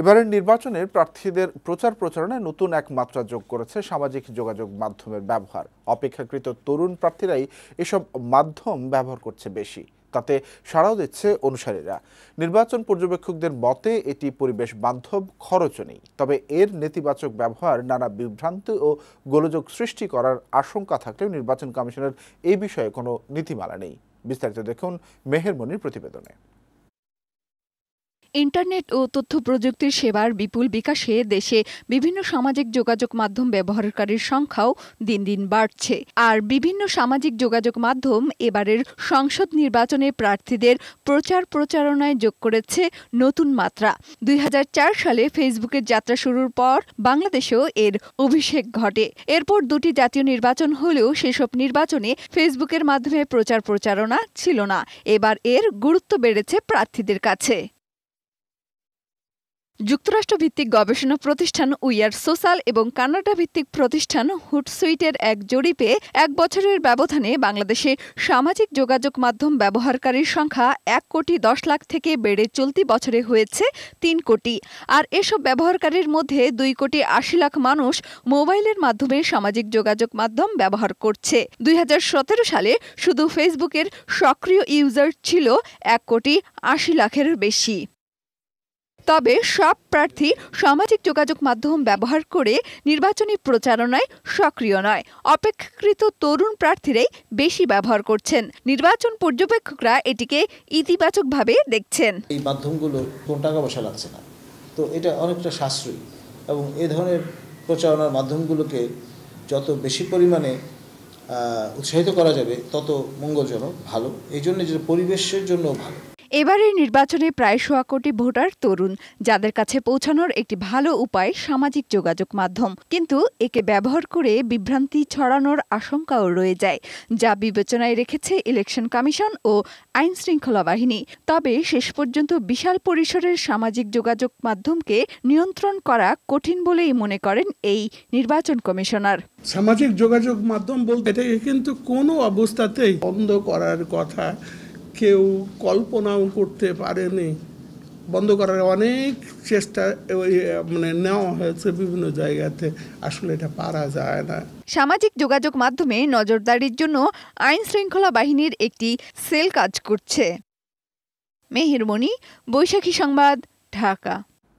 এবারের নির্বাচনের প্রার্থীদের প্রচার প্রচারণায় নতুন এক মাত্রা যোগ করেছে সামাজিক যোগাযোগ মাধ্যমের ব্যবহার। অপেক্ষাকৃত তরুণ প্রার্থীরাই এসব মাধ্যম ব্যবহার করছে বেশি, তাতে সাড়াও দিচ্ছে অনুসারীরা। নির্বাচন পর্যবেক্ষকদের মতে, এটি পরিবেশ বান্ধব খরচও নেই, তবে এর নেতিবাচক ব্যবহার নানা বিভ্রান্তি ও গোলযোগ সৃষ্টি করার আশঙ্কা থাকলেও নির্বাচন কমিশনের এই বিষয়ে কোনো নীতিমালা নেই। বিস্তারিত দেখুন মেহেরমনির প্রতিবেদনে। ইন্টারনেট ও তথ্য প্রযুক্তির সেবার বিপুল বিকাশে দেশে বিভিন্ন সামাজিক যোগাযোগ মাধ্যম ব্যবহারকারীর সংখ্যাও দিন দিন বাড়ছে। আর বিভিন্ন সামাজিক যোগাযোগ মাধ্যম এবারের সংসদ নির্বাচনে প্রার্থীদের প্রচার প্রচারণায় যোগ করেছে নতুন মাত্রা। দুই হাজার চার সালে ফেসবুকের যাত্রা শুরুর পর বাংলাদেশেও এর অভিষেক ঘটে। এরপর দুটি জাতীয় নির্বাচন হলেও সেসব নির্বাচনে ফেসবুকের মাধ্যমে প্রচার প্রচারণা ছিল না। এবার এর গুরুত্ব বেড়েছে প্রার্থীদের কাছে। যুক্তরাষ্ট্রভিত্তিক গবেষণা প্রতিষ্ঠান উইয়ার সোশ্যাল এবং কানাডা ভিত্তিক প্রতিষ্ঠান হুটসুইটের এক জরিপে এক বছরের ব্যবধানে বাংলাদেশে সামাজিক যোগাযোগ মাধ্যম ব্যবহারকারীর সংখ্যা এক কোটি দশ লাখ থেকে বেড়ে চলতি বছরে হয়েছে তিন কোটি। আর এসব ব্যবহারকারীর মধ্যে দুই কোটি আশি লাখ মানুষ মোবাইলের মাধ্যমে সামাজিক যোগাযোগ মাধ্যম ব্যবহার করছে। দুই হাজার সতেরো সালে শুধু ফেসবুকের সক্রিয় ইউজার ছিল এক কোটি আশি লাখের বেশি। তবে সব প্রার্থী সামাজিক যোগাযোগ মাধ্যম ব্যবহার করে নির্বাচনী প্রচারণায় সক্রিয় নয়। অপেক্ষাকৃত তরুণ প্রার্থীরাই বেশি ব্যবহার করছেন। নির্বাচন পর্যবেক্ষকরা এটিকে ইতিবাচকভাবে দেখছেন। এই মাধ্যমগুলো কোনো টাকা পয়সা লাগছে না। তো এটা অনেকটা সাশ্রয়ী এবং এ ধরনের প্রচারণার মাধ্যমগুলোকে যত বেশি পরিমাণে উৎসাহিত করা যাবে, তত মঙ্গলজনক, ভালো। এই জন্য যে পরিবেশের জন্য ভালো। এবারের নির্বাচনে প্রায় সোয়া কোটি ভোটার তরুণ, যাদের কাছে পৌঁছানোর একটি ভালো উপায় সামাজিক যোগাযোগ মাধ্যম। কিন্তু একে ব্যবহার করে বিভ্রান্তি ছড়ানোর আশঙ্কাও রয়ে যায়, যা বিবেচনায় রেখেছে ইলেকশন কমিশন ও আইন শৃঙ্খলা বাহিনী। তবে শেষ পর্যন্ত বিশাল পরিসরের সামাজিক যোগাযোগ মাধ্যমকে নিয়ন্ত্রণ করা কঠিন বলেই মনে করেন এই নির্বাচন কমিশনার। সামাজিক যোগাযোগ মাধ্যম বলতে কিন্তু কোনো অবস্থাতেই বন্ধ করার কথা কেউ কল্পনাও করতে পারেনি। বন্ধ করার অনেক চেষ্টা মানে নেওয়া হয়েছে বিভিন্ন জায়গাতে। আসলে এটা পারা যায় না। সামাজিক যোগাযোগ মাধ্যমে নজরদারির জন্য আইন শৃঙ্খলা বাহিনীর একটি সেল কাজ করছে। মেহেরমণি, বৈশাখী সংবাদ, ঢাকা।